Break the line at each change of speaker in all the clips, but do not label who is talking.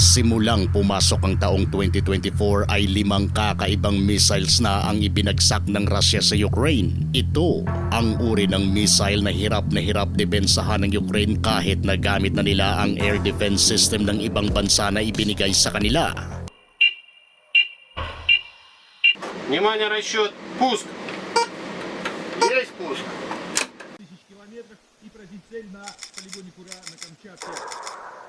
Simulang pumasok ang taong 2024 ay limang kakaibang missiles na ang ibinagsak ng Russia sa Ukraine. Ito ang uri ng missile na hirap na hirap depensahan ng Ukraine kahit na gamit na nila ang air defense system ng ibang bansa na ibinigay sa kanila.
Внимание, расчет. Пуск.
Есть пуск.
тысяч километров и поразить цель на полигоне Кура на Камчатке.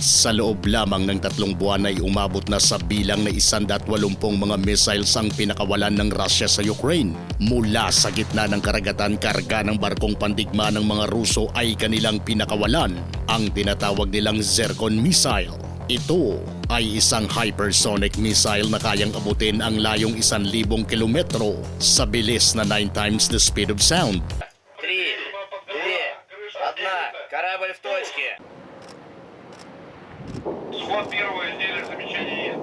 Sa loob lamang ng tatlong buwan ay umabot na sa bilang na 180 mga missiles ang pinakawalan ng Russia sa Ukraine. Mula sa gitna ng karagatan karga ng barkong pandigma ng mga Ruso ay kanilang pinakawalan ang tinatawag nilang Zircon missile. Ito ay isang hypersonic missile na kayang abutin ang layong 1,000 kilometro sa bilis na 9 times the speed of sound.
Сход первого изделия замечаний нет.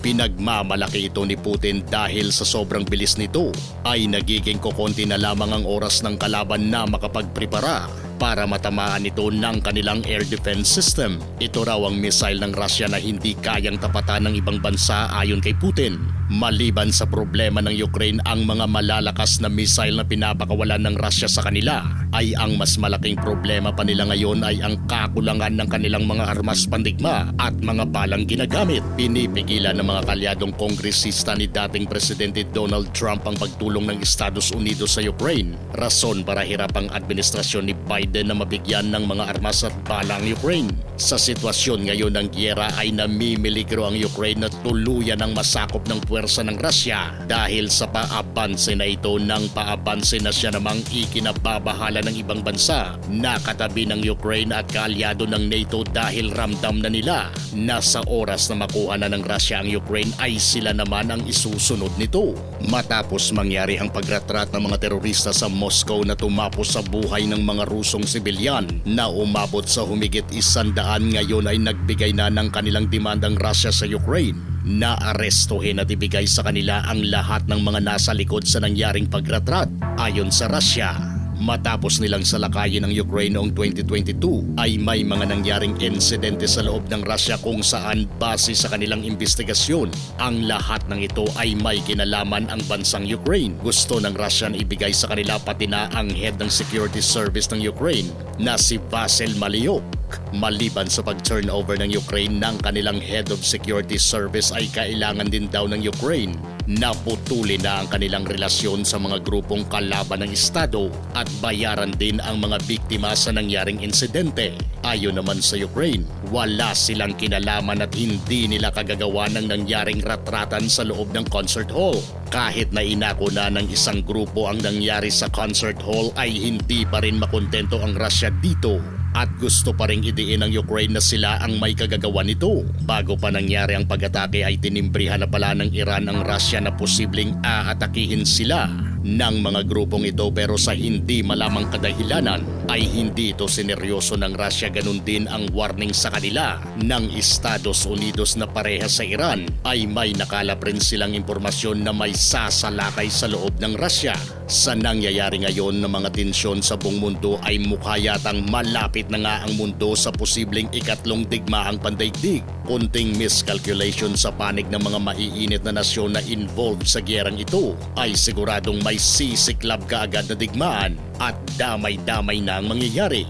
Pinagmamalaki ito ni Putin dahil sa sobrang bilis nito ay nagiging kukonti na lamang ang oras ng kalaban na makapagprepara para matamaan ito ng kanilang air defense system. Ito raw ang missile ng Russia na hindi kayang tapatan ng ibang bansa ayon kay Putin. Maliban sa problema ng Ukraine ang mga malalakas na missile na pinapakawalan ng Russia sa kanila ay ang mas malaking problema pa nila ngayon ay ang kakulangan ng kanilang mga armas pandigma at mga balang ginagamit. Pinipigilan ng mga kalyadong kongresista ni dating Presidente Donald Trump ang pagtulong ng Estados Unidos sa Ukraine. Rason para hirap ang administrasyon ni Biden na mabigyan ng mga armas at bala ang Ukraine. Sa sitwasyon ngayon ng gyera ay namimiligro ang Ukraine na tuluyan ang masakop ng puwersa ng Russia dahil sa paabanse na ito ng paabanse na siya namang ikinababahala ng ibang bansa na katabi ng Ukraine at kaalyado ng NATO dahil ramdam na nila na sa oras na makuha na ng Russia ang Ukraine ay sila naman ang isusunod nito. Matapos mangyari ang pagratrat ng mga terorista sa Moscow na tumapos sa buhay ng mga Rusong sibilyan na umabot sa humigit isandaan ngayon ay nagbigay na ng kanilang demandang Russia sa Ukraine na arestuhin at ibigay sa kanila ang lahat ng mga nasa likod sa nangyaring pagratrat ayon sa Russia. Matapos nilang salakayin ng Ukraine noong 2022 ay may mga nangyaring insidente sa loob ng Russia kung saan base sa kanilang investigasyon ang lahat ng ito ay may kinalaman ang bansang Ukraine. Gusto ng Russia na ibigay sa kanila pati na ang head ng security service ng Ukraine na si Vasil Maliuk. Maliban sa pag-turnover ng Ukraine ng kanilang head of security service ay kailangan din daw ng Ukraine na na ang kanilang relasyon sa mga grupong kalaban ng Estado at bayaran din ang mga biktima sa nangyaring insidente. Ayon naman sa Ukraine, wala silang kinalaman at hindi nila kagagawa ng nangyaring ratratan sa loob ng concert hall. Kahit na inako na ng isang grupo ang nangyari sa concert hall ay hindi pa rin makontento ang Russia dito at gusto pa ring idiin ng Ukraine na sila ang may kagagawa nito. Bago pa nangyari ang pag-atake ay tinimbrihan na pala ng Iran ang Russia na posibleng aatakihin sila ng mga grupong ito pero sa hindi malamang kadahilanan ay hindi ito sineryoso ng Russia ganun din ang warning sa kanila ng Estados Unidos na pareha sa Iran ay may nakalap rin silang impormasyon na may sasalakay sa loob ng Russia. Sa nangyayari ngayon ng mga tensyon sa buong mundo ay mukha yatang malapit na nga ang mundo sa posibleng ikatlong digmaang pandaigdig. Kunting miscalculation sa panig ng mga maiinit na nasyon na involved sa gyerang ito ay siguradong may sisiklab kaagad na digmaan at damay-damay na ang mangyayari.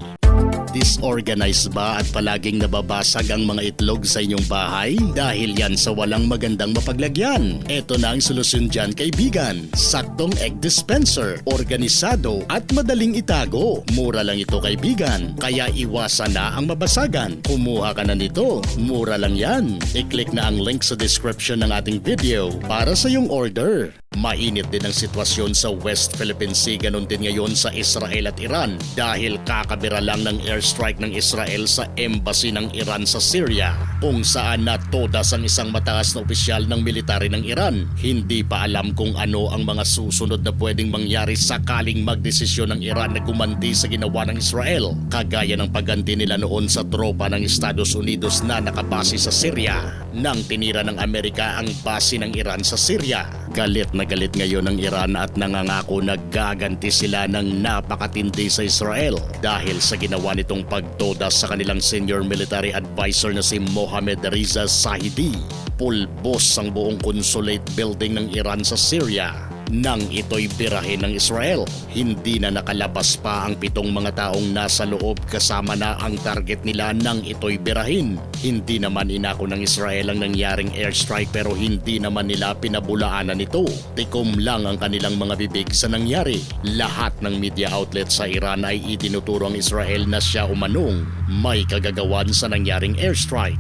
Disorganized ba at palaging nababasag ang mga itlog sa inyong bahay? Dahil yan sa walang magandang mapaglagyan. Ito na ang solusyon dyan kaibigan. Saktong egg dispenser, organisado at madaling itago. Mura lang ito kaibigan, kaya iwasan na ang mabasagan. Kumuha ka na nito, mura lang yan. I-click na ang link sa description ng ating video para sa iyong order. Mainit din ang sitwasyon sa West Philippine Sea ganun din ngayon sa Israel at Iran dahil kakabira lang ng airstrike ng Israel sa embassy ng Iran sa Syria kung saan natodas ang isang mataas na opisyal ng military ng Iran. Hindi pa alam kung ano ang mga susunod na pwedeng mangyari sakaling magdesisyon ng Iran na gumanti sa ginawa ng Israel kagaya ng pagganti nila noon sa tropa ng Estados Unidos na nakabase sa Syria nang tinira ng Amerika ang base ng Iran sa Syria. Galit na galit ngayon ng Iran at nangangako na gaganti sila ng napakatindi sa Israel dahil sa ginawa nitong pagtodas sa kanilang senior military advisor na si Mohammed Riza Sahidi. Pulbos ang buong consulate building ng Iran sa Syria nang ito'y birahin ng Israel. Hindi na nakalabas pa ang pitong mga taong nasa loob kasama na ang target nila nang ito'y birahin. Hindi naman inako ng Israel ang nangyaring airstrike pero hindi naman nila pinabulaanan ito. Tikom lang ang kanilang mga bibig sa nangyari. Lahat ng media outlet sa Iran ay itinuturo ang Israel na siya umanong may kagagawan sa nangyaring airstrike.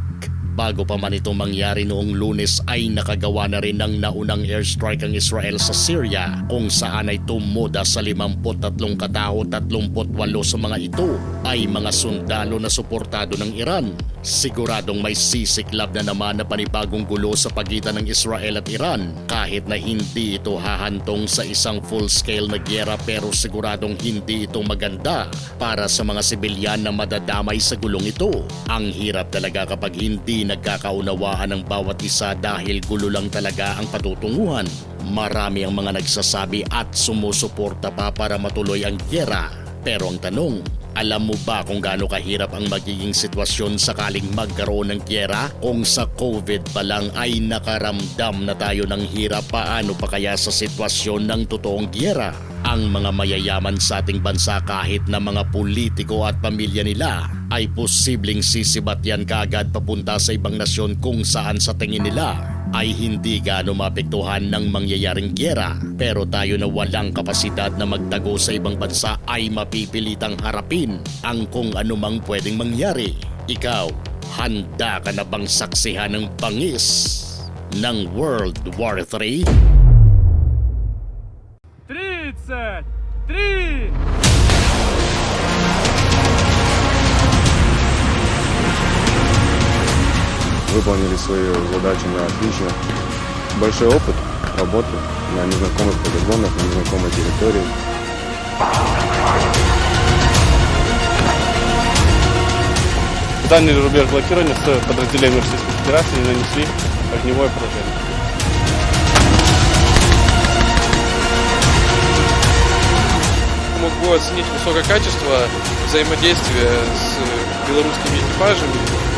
Bago pa man ito mangyari noong lunes ay nakagawa na rin ng naunang airstrike ang Israel sa Syria kung saan ay tumuda sa 53 katao 38 sa mga ito ay mga sundalo na suportado ng Iran. Siguradong may sisiklab na naman na panibagong gulo sa pagitan ng Israel at Iran kahit na hindi ito hahantong sa isang full-scale na gyera pero siguradong hindi ito maganda para sa mga sibilyan na madadamay sa gulong ito. Ang hirap talaga kapag hindi nagkakaunawaan ng bawat isa dahil gulo lang talaga ang patutunguhan. Marami ang mga nagsasabi at sumusuporta pa para matuloy ang gyera. Pero ang tanong, alam mo ba kung gaano kahirap ang magiging sitwasyon sakaling magkaroon ng gyera? Kung sa COVID pa lang ay nakaramdam na tayo ng hirap paano pa kaya sa sitwasyon ng totoong gyera? Ang mga mayayaman sa ating bansa kahit na mga politiko at pamilya nila ay posibleng sisibat yan kaagad papunta sa ibang nasyon kung saan sa tingin nila ay hindi gaano mapektuhan ng mangyayaring gyera pero tayo na walang kapasidad na magtago sa ibang bansa ay mapipilitang harapin ang kung anumang pwedeng mangyari. Ikaw, handa ka na bang saksihan ng bangis ng World War III?
33!
Выполнили свою задачу на отлично. Большой опыт работы на незнакомых полигонах, на незнакомой территории.
Дальний рубеж блокирования с подразделением Российской Федерации нанесли огневое поражение.
Могу оценить высокое качество взаимодействия с белорусскими экипажами.